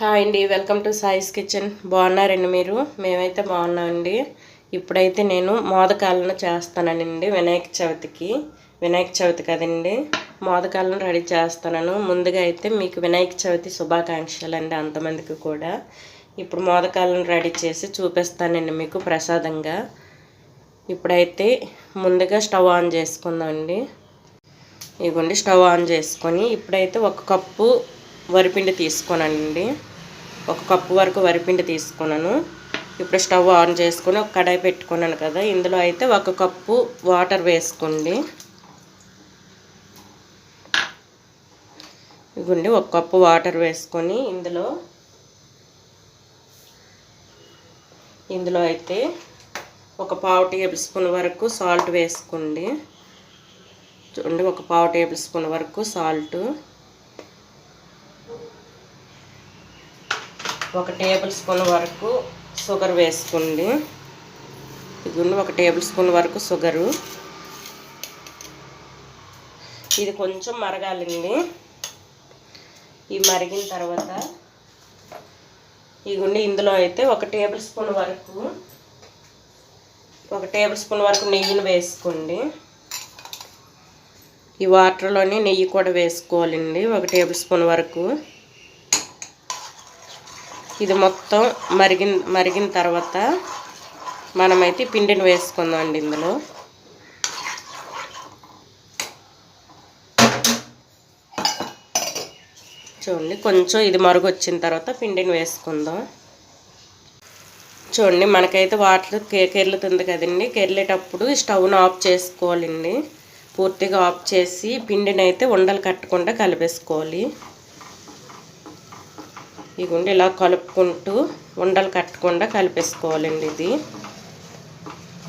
Hi అండి welcome to సాయిస్ kitchen బాగున్నారండి మీరు? మేమైతే బాగున్నామండి. ఇప్పుడైతే నేను మోదకాలను చేస్తానండి వినాయక చవితికి. వినాయక చవితి కదండి. మోదకాలను రెడీ చేస్తాను ముందుగా అయితే మీకు వినాయక చవితి శుభాకాంక్షలు అండి అంతమందికి కూడా. ఇప్పుడు మోదకాలను రెడీ చేసి చూపిస్తానండి మీకు ప్రసాదంగా. ఇప్పుడైతే ముందుగా స్టవ్ ఆన్ చేసుకుందామండి. ఇవ్వండి స్టవ్ ఆన్ చేసుకొని ఇప్పుడైతే ఒక కప్పు వరిపిండి తీసుకోనండి. ఒక కప్పు వరకు వరిపిండి తీసుకున్నాను. ఇప్పుడు స్టవ్ ఆన్ చేసుకుని ఒక కడాయి పెట్టుకున్నాను కదా ఇందులో అయితే ఒక కప్పు వాటర్ వేసుకోండి. ఇదిగోండి ఒక కప్పు వాటర్ వేసుకొని ఇందులో ఇందులో అయితే ఒక పావు టేబుల్ స్పూన్ వరకు సాల్ట్ వేసుకోండి. చూడండి ఒక పావు టేబుల్ స్పూన్ వరకు సాల్ట్. ఒక టేబుల్ స్పూన్ వరకు షుగర్ వేసుకోండి. ఇదిగోండి ఒక టేబుల్ స్పూన్ వరకు షుగరు. ఇది కొంచెం మరగాలండి. ఈ మరిగిన తర్వాత ఇదిగోండి ఇందులో అయితే ఒక టేబుల్ స్పూన్ వరకు ఒక టేబుల్ స్పూన్ వరకు నెయ్యిని వేసుకోండి. ఈ వాటర్లోని నెయ్యి కూడా వేసుకోవాలండి ఒక టేబుల్ స్పూన్ వరకు. ఇది మొత్తం మరిగిన మరిగిన తర్వాత మనమైతే పిండిని వేసుకుందాం అండి ఇందులో. చూడండి కొంచెం ఇది మరుగు వచ్చిన తర్వాత పిండిని వేసుకుందాం. చూడండి మనకైతే వాటర్ కెర్లుతుంది కదండి. కెర్లేటప్పుడు స్టవ్ను ఆఫ్ చేసుకోవాలండి. పూర్తిగా ఆఫ్ చేసి పిండిని అయితే ఉండలు కట్టకుండా కలిపేసుకోవాలి. ఇదిగోండి ఇలా కలుపుకుంటూ ఉండలు కట్టకుండా కలిపేసుకోవాలండి ఇది.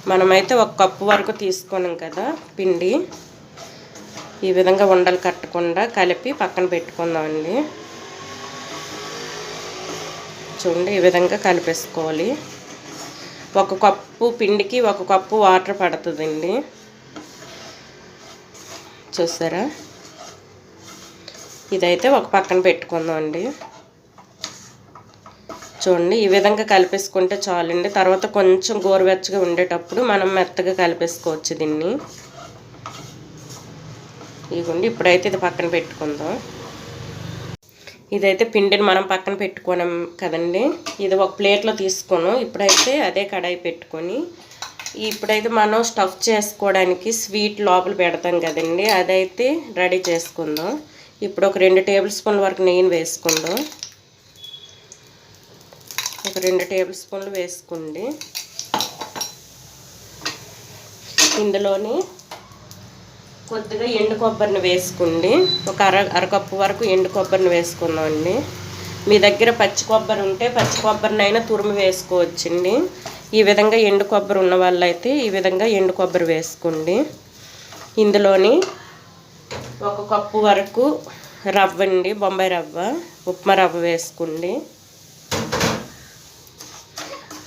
మనమైతే ఒక కప్పు వరకు తీసుకున్నాం కదా పిండి. ఈ విధంగా ఉండలు కట్టకుండా కలిపి పక్కన పెట్టుకుందామండి. చూడండి ఈ విధంగా కలిపేసుకోవాలి. ఒక కప్పు పిండికి ఒక కప్పు వాటర్ పడుతుందండి. చూసారా? ఇదైతే ఒక పక్కన పెట్టుకుందాం అండి చూడండి ఈ విధంగా కలిపేసుకుంటే చాలండి. తర్వాత కొంచెం గోరువెచ్చగా ఉండేటప్పుడు మనం మెత్తగా కలిపేసుకోవచ్చు దీన్ని. ఇదిగోండి ఇప్పుడైతే ఇది పక్కన పెట్టుకుందాం. ఇదైతే పిండిని మనం పక్కన పెట్టుకున్నాం కదండి. ఇది ఒక ప్లేట్లో తీసుకున్నాం ఇప్పుడైతే అదే కడాయి పెట్టుకొని ఇప్పుడైతే మనం స్టఫ్ చేసుకోవడానికి స్వీట్ లోపల పెడతాం కదండి. అదైతే రెడీ చేసుకుందాం. ఇప్పుడు ఒక రెండు టేబుల్ స్పూన్ల వరకు నెయ్యిని వేసుకుందాం. ఒక రెండు టేబుల్ స్పూన్లు వేసుకోండి. ఇందులోని కొద్దిగా ఎండు కొబ్బరిని వేసుకోండి. ఒక అర అరకప్పు వరకు ఎండు కొబ్బరిని వేసుకుందామండి. మీ దగ్గర పచ్చి కొబ్బరి ఉంటే పచ్చి కొబ్బరినైనా తురుము వేసుకోవచ్చండి. ఈ విధంగా ఎండు కొబ్బరి ఉన్న వాళ్ళైతే ఈ విధంగా ఎండు కొబ్బరి వేసుకోండి. ఇందులోని ఒక కప్పు వరకు రవ్వ అండి బొంబాయి రవ్వ ఉప్మా రవ్వ వేసుకోండి.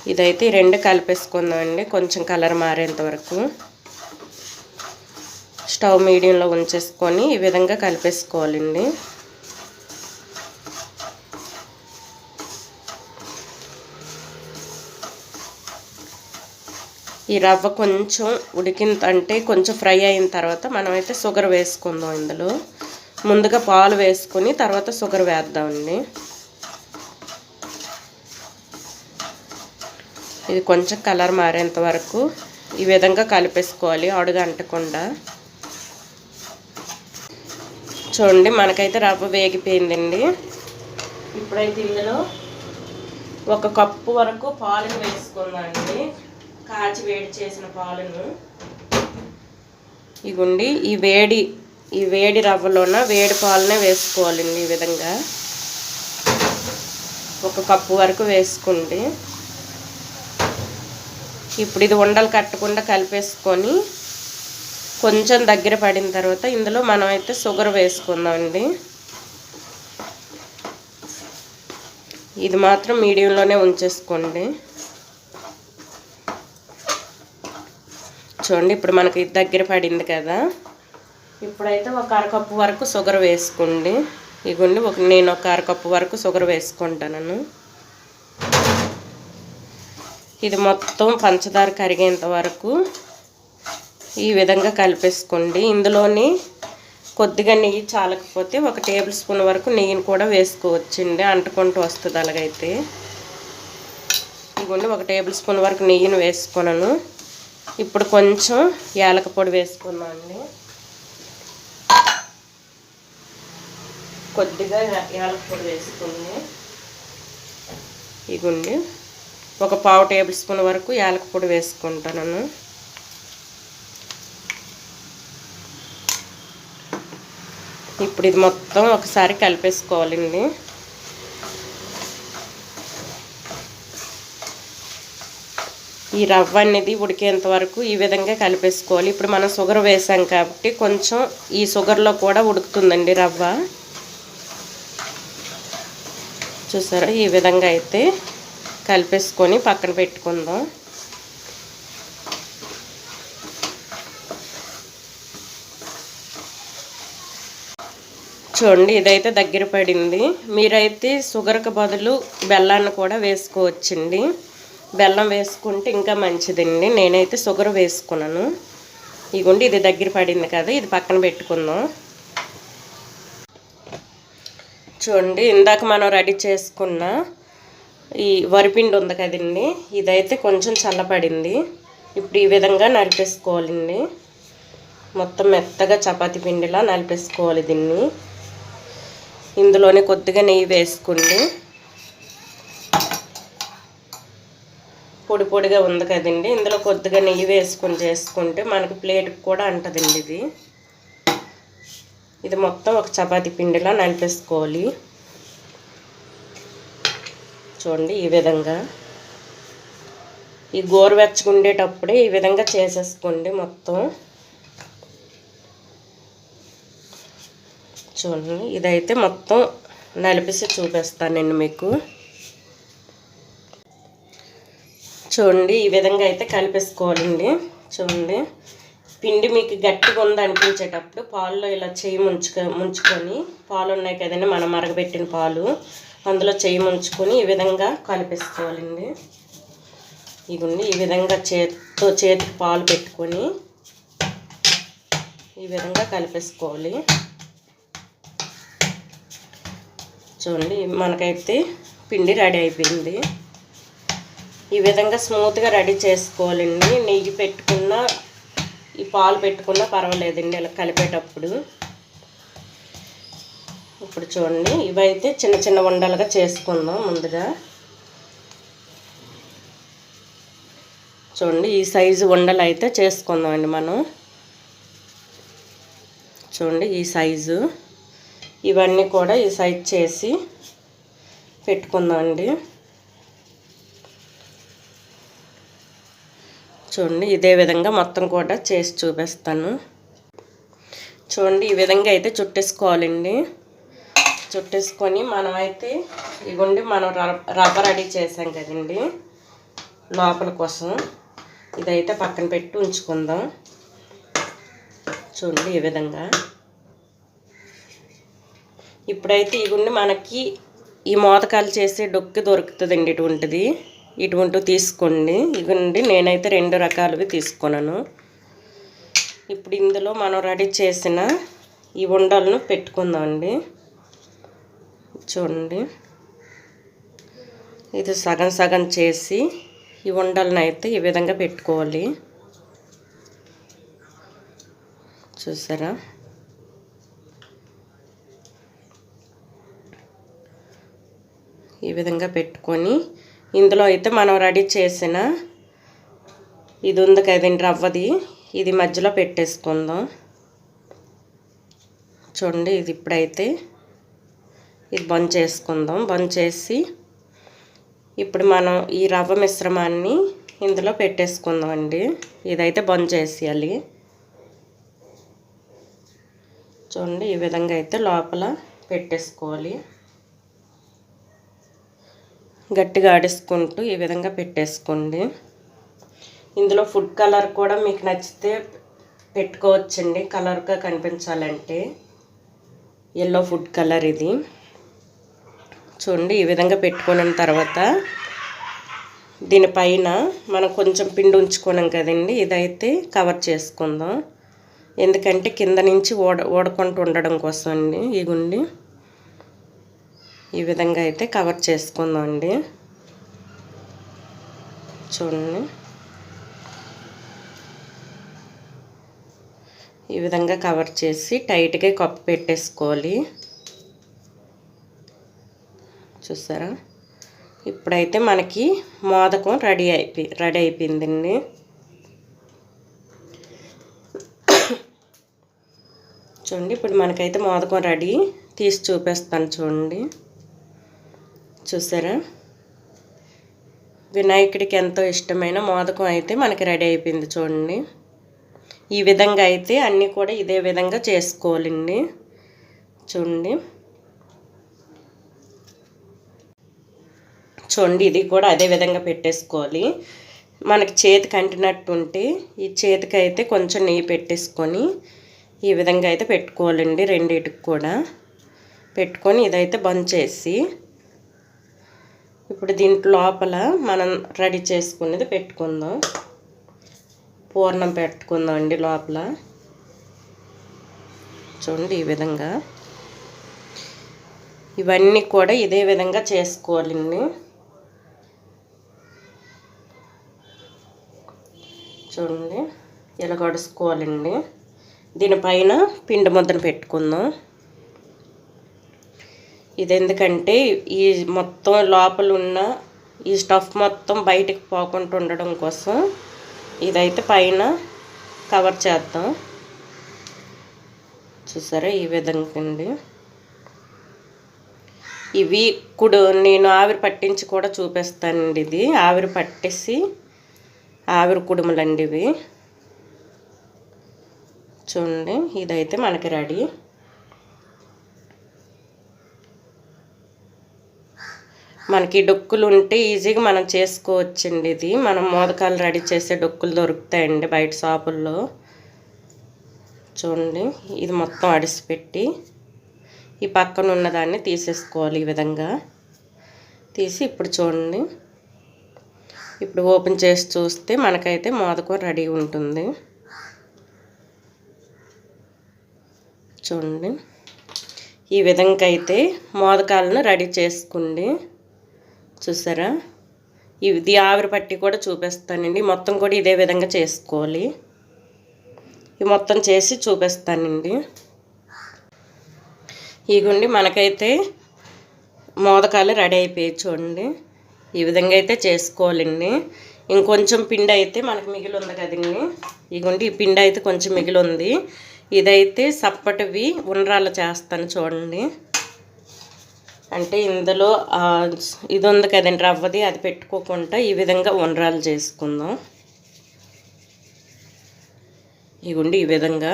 ఇదైతే రెండు కలిపేసుకుందామండి. కొంచెం కలర్ మారేంత వరకు. స్టవ్ మీడియంలో ఉంచేసుకొని ఈ విధంగా కలిపేసుకోవాలండి. ఈ రవ్వ కొంచెం ఉడికిన అంటే కొంచెం ఫ్రై అయిన తర్వాత మనమైతే షుగర్ వేసుకుందాం ఇందులో. ముందుగా పాలు వేసుకొని తర్వాత షుగర్ వేద్దామండి. ఇది కొంచెం కలర్ మారేంత వరకు ఈ విధంగా కలిపేసుకోవాలి అడుగు అంటకుండా. చూడండి మనకైతే రవ్వ వేగిపోయిందండి. ఇప్పుడైతే ఇందులో ఒక కప్పు వరకు పాలను వేసుకుందండి కాచి వేడి చేసిన పాలను. ఇగుండి ఈ వేడి ఈ వేడి రవ్వలోన వేడి పాలనే వేసుకోవాలండి ఈ విధంగా. ఒక కప్పు వరకు వేసుకోండి. ఇప్పుడు ఇది ఉండలు కట్టకుండా కలిపేసుకొని కొంచెం దగ్గర పడిన తర్వాత ఇందులో మనం అయితే షుగర్ వేసుకుందామండి. ఇది మాత్రం మీడియంలోనే ఉంచేసుకోండి. చూడండి ఇప్పుడు మనకి దగ్గర పడింది కదా. ఇప్పుడైతే ఒక అరకప్పు వరకు షుగర్ వేసుకోండి. ఇగోండి ఒక నేను ఒక అరకప్పు వరకు షుగర్ వేసుకుంటాను ఇది మొత్తం పంచదార కరిగేంత వరకు ఈ విధంగా కలిపేసుకోండి. ఇందులోని కొద్దిగా నెయ్యి చాలకపోతే ఒక టేబుల్ స్పూన్ వరకు నెయ్యిని కూడా వేసుకోవచ్చండి. అంటుకుంటూ వస్తుంది అలాగైతే. ఇదిగోండి ఒక టేబుల్ స్పూన్ వరకు నెయ్యిని వేసుకున్నాను. ఇప్పుడు కొంచెం యాలక పొడి వేసుకున్నామండి అండి కొద్దిగా యాలక పొడి వేసుకుని ఇగుండి ఒక పావు టేబుల్ స్పూన్ వరకు యాలక పొడి వేసుకుంటాను ఇప్పుడు ఇది మొత్తం ఒకసారి కలిపేసుకోవాలండి. ఈ రవ్వ అనేది ఉడికేంత వరకు ఈ విధంగా కలిపేసుకోవాలి. ఇప్పుడు మనం షుగర్ వేసాం కాబట్టి కొంచెం ఈ షుగర్లో కూడా ఉడుకుతుందండి రవ్వ. చూసారా? ఈ విధంగా అయితే కలిపేసుకొని పక్కన పెట్టుకుందాం. చూడండి ఇదైతే దగ్గర పడింది. మీరైతే షుగర్కి బదులు బెల్లాన్ని కూడా వేసుకోవచ్చండి. బెల్లం వేసుకుంటే ఇంకా మంచిదండి. నేనైతే షుగర్ వేసుకున్నాను. ఇగుండి ఇది దగ్గర పడింది కదా ఇది పక్కన పెట్టుకుందాం. చూడండి ఇందాక మనం రెడీ చేసుకున్న ఈ వరిపిండి ఉంది కదండి. ఇదైతే కొంచెం చల్లపడింది. ఇప్పుడు ఈ విధంగా నలిపేసుకోవాలండి. మొత్తం మెత్తగా చపాతీ పిండిలా నలిపేసుకోవాలి దీన్ని. ఇందులోనే కొద్దిగా నెయ్యి వేసుకోండి. పొడి పొడిగా ఉంది కదండి. ఇందులో కొద్దిగా నెయ్యి వేసుకొని చేసుకుంటే మనకు ప్లేట్కి కూడా అంటదండి ఇది. ఇది మొత్తం ఒక చపాతి పిండిలా నలిపేసుకోవాలి. చూడండి ఈ విధంగా. ఈ గోరువెచ్చకుండేటప్పుడే ఈ విధంగా చేసేసుకోండి మొత్తం. చూడండి ఇదైతే మొత్తం నలిపిసి చూపిస్తానండి మీకు. చూడండి ఈ విధంగా అయితే కలిపేసుకోవాలండి. చూడండి పిండి మీకు గట్టిగా ఉంది అనిపించేటప్పుడు పాల్లో ఇలా చేయి ముంచుక ముంచుకొని పాలు ఉన్నాయి కదండి మనం మరగబెట్టిన పాలు. అందులో చేయి ముంచుకొని ఈ విధంగా కలిపేసుకోవాలండి. ఇదిగోండి ఈ విధంగా చేతితో చేతికి పాలు పెట్టుకొని ఈ విధంగా కలిపేసుకోవాలి. చూడండి మనకైతే పిండి రెడీ అయిపోయింది. ఈ విధంగా స్మూత్గా రెడీ చేసుకోవాలండి. నెయ్యి పెట్టుకున్న ఈ పాలు పెట్టుకున్నా పర్వాలేదండి ఇలా కలిపేటప్పుడు. ఇప్పుడు చూడండి ఇవైతే చిన్న చిన్న ఉండలుగా చేసుకుందాం ముందుగా. చూడండి ఈ సైజు ఉండలు అయితే చేసుకుందామండి మనం. చూడండి ఈ సైజు. ఇవన్నీ కూడా ఈ సైజ్ చేసి పెట్టుకుందామండి. చూడండి ఇదే విధంగా మొత్తం కూడా చేసి చూపిస్తాను. చూడండి ఈ విధంగా అయితే చుట్టేసుకోవాలండి. చుట్టేసుకొని మనమైతే ఇగోండి మనం రవ్వ రెడీ చేసాం కదండి. లోపల కోసం ఇదైతే పక్కన పెట్టి ఉంచుకుందాం. చూడండి ఈ విధంగా. ఇప్పుడైతే ఇగుండి మనకి ఈ మోదకాలు చేసే డొక్కి దొరుకుతుందండి ఇటువంటిది. ఇటువంటివి తీసుకోండి. ఇగుండి నేనైతే రెండు రకాలవి తీసుకున్నాను ఇప్పుడు ఇందులో మనం రెడీ చేసిన ఈ ఉండలను పెట్టుకుందామండి. చూడండి. ఇది సగం సగం చేసి ఈ ఉండలను అయితే ఈ విధంగా పెట్టుకోవాలి. చూసారా? ఈ విధంగా పెట్టుకొని ఇందులో అయితే మనం రెడీ చేసిన ఇది ఉంది కదండి రవ్వది. ఇది మధ్యలో పెట్టేసుకుందాం. చూడండి ఇది ఇప్పుడైతే ఇది బంద్ చేసుకుందాం. బంద్ చేసి ఇప్పుడు మనం ఈ రవ్వ మిశ్రమాన్ని ఇందులో పెట్టేసుకుందాం అండి ఇదైతే బంద్ చేసేయాలి. చూడండి ఈ విధంగా అయితే లోపల పెట్టేసుకోవాలి. గట్టిగా ఆడేసుకుంటూ ఈ విధంగా పెట్టేసుకోండి. ఇందులో ఫుడ్ కలర్ కూడా మీకు నచ్చితే పెట్టుకోవచ్చండి. కలర్గా కనిపించాలంటే. ఎల్లో ఫుడ్ కలర్ ఇది. చూడండి ఈ విధంగా పెట్టుకున్న తర్వాత దీనిపైన మనం కొంచెం పిండి ఉంచుకున్నాం కదండి ఇదైతే కవర్ చేసుకుందాం. ఎందుకంటే కింద నుంచి ఓడ ఓడకుండా ఉండడం కోసం అండి ఈ గుండి. ఈ విధంగా అయితే కవర్ చేసుకుందాం అండి. చూడండి. ఈ విధంగా కవర్ చేసి టైట్గా కప్పు పెట్టేసుకోవాలి. చూసారా? ఇప్పుడైతే మనకి మోదకం రెడీ అయిపోయి రెడీ అయిపోయిందండి. చూడండి ఇప్పుడు మనకైతే మోదకం రెడీ తీసి చూపిస్తాను చూడండి. చూసారా? వినాయకుడికి ఎంతో ఇష్టమైన మోదకం అయితే మనకి రెడీ అయిపోయింది చూడండి. ఈ విధంగా అయితే అన్నీ కూడా ఇదే విధంగా చేసుకోవాలండి. చూడండి. చూడండి ఇది కూడా అదే విధంగా పెట్టేసుకోవాలి. మనకి చేతికి అంటినట్టు ఉంటే ఈ చేతికి అయితే కొంచెం నెయ్యి పెట్టేసుకొని ఈ విధంగా అయితే పెట్టుకోవాలండి రెండింటికి కూడా. పెట్టుకొని ఇదైతే బంద్ చేసి ఇప్పుడు దీంట్లో లోపల మనం రెడీ చేసుకునేది పెట్టుకుందాం. పూర్ణం పెట్టుకుందాం అండి లోపల. చూడండి ఈ విధంగా. ఇవన్నీ కూడా ఇదే విధంగా చేసుకోవాలండి. చూడండి. ఇలా గడుచుకోవాలండి దీనిపైన పిండి ముద్దను పెట్టుకుందాం. ఇది ఎందుకంటే ఈ మొత్తం లోపల ఉన్న ఈ స్టఫ్ మొత్తం బయటికి పోకుండా ఉండడం కోసం ఇదైతే పైన కవర్ చేద్దాం. చూసారా ఈ విధంగా అండి ఇవి కుడు నేను ఆవిరి పట్టించి కూడా చూపిస్తానండి ఇది. ఆవిరి పట్టేసి ఆవిరి కుడుములండి ఇవి చూడండి ఇదైతే మనకి రెడీ. మనకి డొక్కులు ఉంటే ఈజీగా మనం చేసుకోవచ్చండి ఇది. మనం మోదకాలు రెడీ చేసే డొక్కులు దొరుకుతాయండి బయట షాపుల్లో. చూడండి ఇది మొత్తం అడిసిపెట్టి ఈ పక్కన ఉన్నదాన్ని తీసేసుకోవాలి ఈ విధంగా. తీసి ఇప్పుడు చూడండి. ఇప్పుడు ఓపెన్ చేసి చూస్తే మనకైతే మోదకం రెడీ ఉంటుంది. చూడండి. ఈ విధంగా అయితే మోదకాలను రెడీ చేసుకోండి చూసారా? ఇది ఆవిరి పట్టి కూడా చూపిస్తానండి. మొత్తం కూడా ఇదే విధంగా చేసుకోవాలి. ఇవి మొత్తం చేసి చూపిస్తానండి. ఇగుండి మనకైతే మోదకాలు రెడీ అయిపోయి చూడండి. ఈ విధంగా అయితే చేసుకోవాలండి. ఇంకొంచెం పిండి అయితే మనకు మిగిలి ఉంది కదండి. ఇదిగోండి ఈ పిండి అయితే కొంచెం మిగిలి ఉంది ఇదైతే సప్పటివి ఉండ్రాలు చేస్తాను చూడండి. అంటే ఇందులో ఇది ఉంది కదండి రవ్వది అది పెట్టుకోకుండా ఈ విధంగా ఉండ్రాలు చేసుకుందాం. ఇగుండి ఈ విధంగా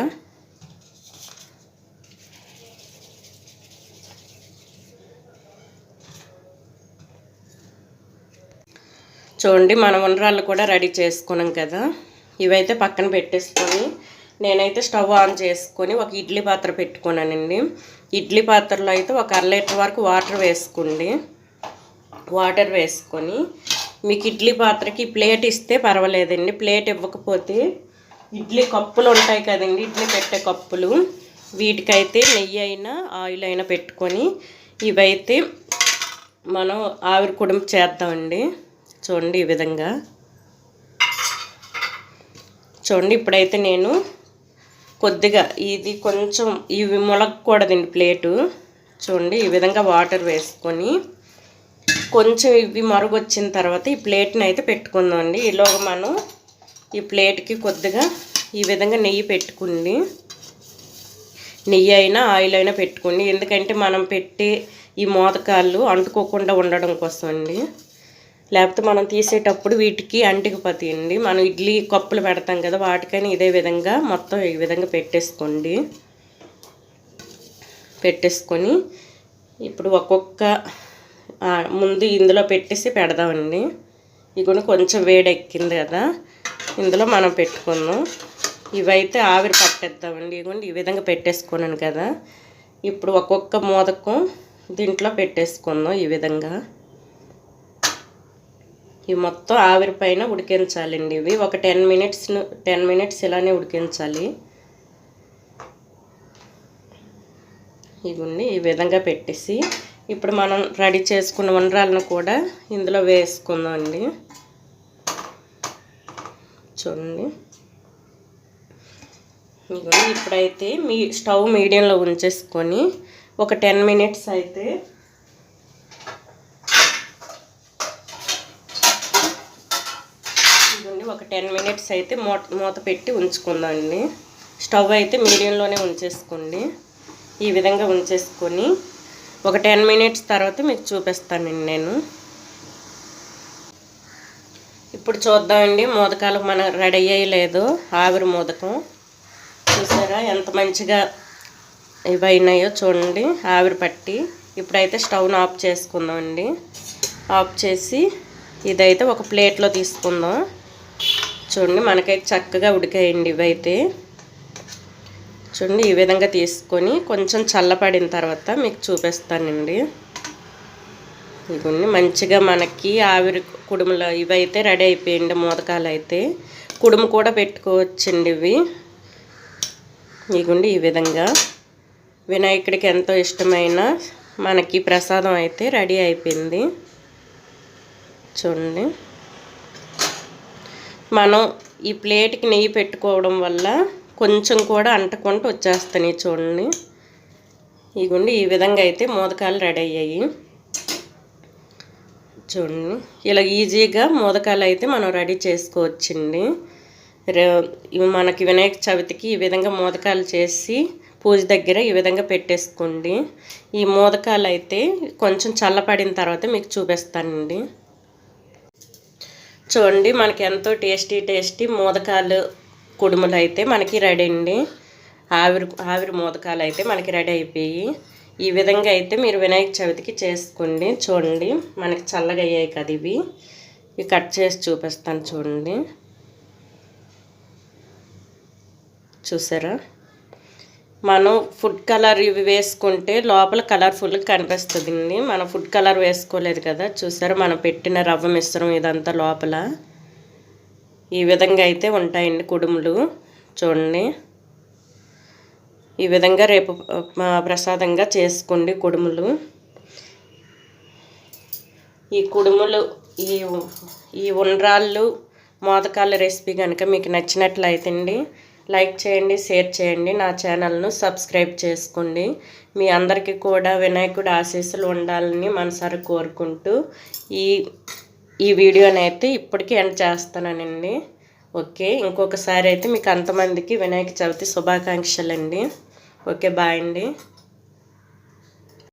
చూడండి మనం ఉండ్రాళ్ళు కూడా రెడీ చేసుకున్నాం కదా. ఇవైతే పక్కన పెట్టేసుకొని నేనైతే స్టవ్ ఆన్ చేసుకొని ఒక ఇడ్లీ పాత్ర పెట్టుకున్నానండి. ఇడ్లీ పాత్రలో అయితే ఒక అర లీటర్ వరకు వాటర్ వేసుకోండి. వాటర్ వేసుకొని మీకు ఇడ్లీ పాత్రకి ప్లేట్ ఇస్తే పర్వాలేదండి. ప్లేట్ ఇవ్వకపోతే ఇడ్లీ కప్పులు ఉంటాయి కదండి ఇడ్లీ పెట్టే కప్పులు. వీటికైతే నెయ్యి అయినా ఆయిల్ అయినా పెట్టుకొని ఇవైతే మనం ఆవిరి కుడుంపు చేద్దామండి. చూడండి ఈ విధంగా. చూడండి ఇప్పుడైతే నేను కొద్దిగా ఇది కొంచెం ఇవి మొలకూడదండి ప్లేటు. చూడండి ఈ విధంగా వాటర్ వేసుకొని కొంచెం ఇవి మరుగు వచ్చిన తర్వాత ఈ ప్లేట్ని అయితే పెట్టుకుందామండి. ఈలోగా మనం ఈ ప్లేట్కి కొద్దిగా ఈ విధంగా నెయ్యి పెట్టుకుండి నెయ్యి అయినా ఆయిల్ అయినా పెట్టుకోండి. ఎందుకంటే మనం పెట్టి ఈ మోదకాళ్ళు అంటుకోకుండా ఉండడం కోసం అండి లేకపోతే మనం తీసేటప్పుడు వీటికి అంటికిపోతాయండి మనం ఇడ్లీ కప్పులు పెడతాం కదా వాటికైనా ఇదే విధంగా మొత్తం ఈ విధంగా పెట్టేసుకోండి. పెట్టేసుకొని ఇప్పుడు ఒక్కొక్క ముందు ఇందులో పెట్టేసి పెడదామండి. ఇవి కొంచెం వేడెక్కింది కదా ఇందులో మనం పెట్టుకుందాం ఇవైతే ఆవిరి పట్టేద్దామండి. ఇగోండి ఈ విధంగా పెట్టేసుకున్నాను కదా. ఇప్పుడు ఒక్కొక్క మోదకం దీంట్లో పెట్టేసుకుందాం ఈ విధంగా. ఇవి మొత్తం ఆవిరి పైన ఉడికించాలండి ఇవి. ఒక టెన్ మినిట్స్ టెన్ మినిట్స్ ఇలానే ఉడికించాలి. ఇవన్నీ ఈ విధంగా పెట్టేసి ఇప్పుడు మనం రెడీ చేసుకున్న ఉండ్రాలను కూడా ఇందులో వేసుకుందాం అండి చూడండి. ఇదిగోండి ఇప్పుడైతే మీ స్టవ్ మీడియంలో ఉంచేసుకొని ఒక టెన్ మినిట్స్ అయితే ఇదిగోండి ప్యాకెట్స్ అయితే మూత మూత పెట్టి ఉంచుకుందామండి. స్టవ్ అయితే మీడియంలోనే ఉంచేసుకోండి. ఈ విధంగా ఉంచేసుకొని ఒక టెన్ మినిట్స్ తర్వాత మీకు చూపిస్తానండి నేను. ఇప్పుడు చూద్దామండి మోదకాలు మన రెడీ అయ్యలేదు ఆవిరి మోదకం. చూసారా ఎంత మంచిగా ఇవి చూడండి ఆవిరి పట్టి. ఇప్పుడైతే స్టవ్ను ఆఫ్ చేసుకుందామండి. ఆఫ్ చేసి ఇదైతే ఒక ప్లేట్లో తీసుకుందాం. చూడండి మనకైతే చక్కగా ఉడికాయండి ఇవైతే. చూడండి ఈ విధంగా తీసుకొని కొంచెం చల్లపడిన తర్వాత మీకు చూపిస్తానండి. ఇవన్నీ మంచిగా మనకి ఆవిరి కుడుములు ఇవైతే రెడీ అయిపోయింది మోదకాలు అయితే. కుడుము కూడా పెట్టుకోవచ్చండి ఇవి. ఇగుండి ఈ విధంగా. వినాయకుడికి ఎంతో ఇష్టమైన మనకి ప్రసాదం అయితే రెడీ అయిపోయింది. చూడండి. మనం ఈ ప్లేట్కి నెయ్యి పెట్టుకోవడం వల్ల కొంచెం కూడా అంటకుండా వచ్చేస్తాయి చూడండి. ఇగుండి ఈ విధంగా అయితే మోదకాలు రెడీ అయ్యాయి. చూడండి ఇలా ఈజీగా మోదకాలు అయితే మనం రెడీ చేసుకోవచ్చండి. మనకి వినాయక చవితికి ఈ విధంగా మోదకాలు చేసి పూజ దగ్గర ఈ విధంగా పెట్టేసుకోండి. ఈ మోదకాలు అయితే కొంచెం చల్లపడిన తర్వాత మీకు చూపిస్తానండి. చూడండి మనకి ఎంతో టేస్టీ టేస్టీ మోదకాలు కుడుములు అయితే మనకి రెడీ అండి. ఆవిరి ఆవిరి మోదకాలు అయితే మనకి రెడీ అయిపోయి. ఈ విధంగా అయితే మీరు వినాయక చవితికి చేసుకోండి. చూడండి మనకి చల్లగా అయ్యాయి కదా ఇవి. ఇవి కట్ చేసి చూపిస్తాను చూడండి. చూసారా? మనం ఫుడ్ కలర్ ఇవి వేసుకుంటే లోపల కలర్ఫుల్గా కనిపిస్తుంది మనం ఫుడ్ కలర్ వేసుకోలేదు కదా. చూసారు మనం పెట్టిన రవ్వ మిశ్రమం ఇదంతా లోపల. ఈ విధంగా అయితే ఉంటాయండి కుడుములు. చూడండి. ఈ విధంగా రేపు ప్రసాదంగా చేసుకోండి కుడుములు. ఈ కుడుములు ఈ ఈ ఉండ్రాళ్ళు మోదకాల రెసిపీ కనుక మీకు నచ్చినట్లయితే అండి లైక్ చేయండి షేర్ చేయండి నా ఛానల్ను సబ్స్క్రైబ్ చేసుకోండి. మీ అందరికీ కూడా వినాయకుడు ఆశీస్సులు ఉండాలని మనసారి కోరుకుంటూ ఈ ఈ వీడియోని అయితే ఇప్పటికీ ఎండ్ చేస్తానండి. ఓకే ఇంకొకసారి అయితే మీకు అంతమందికి వినాయక చవితి శుభాకాంక్షలండి. ఓకే బాయ్ అండి.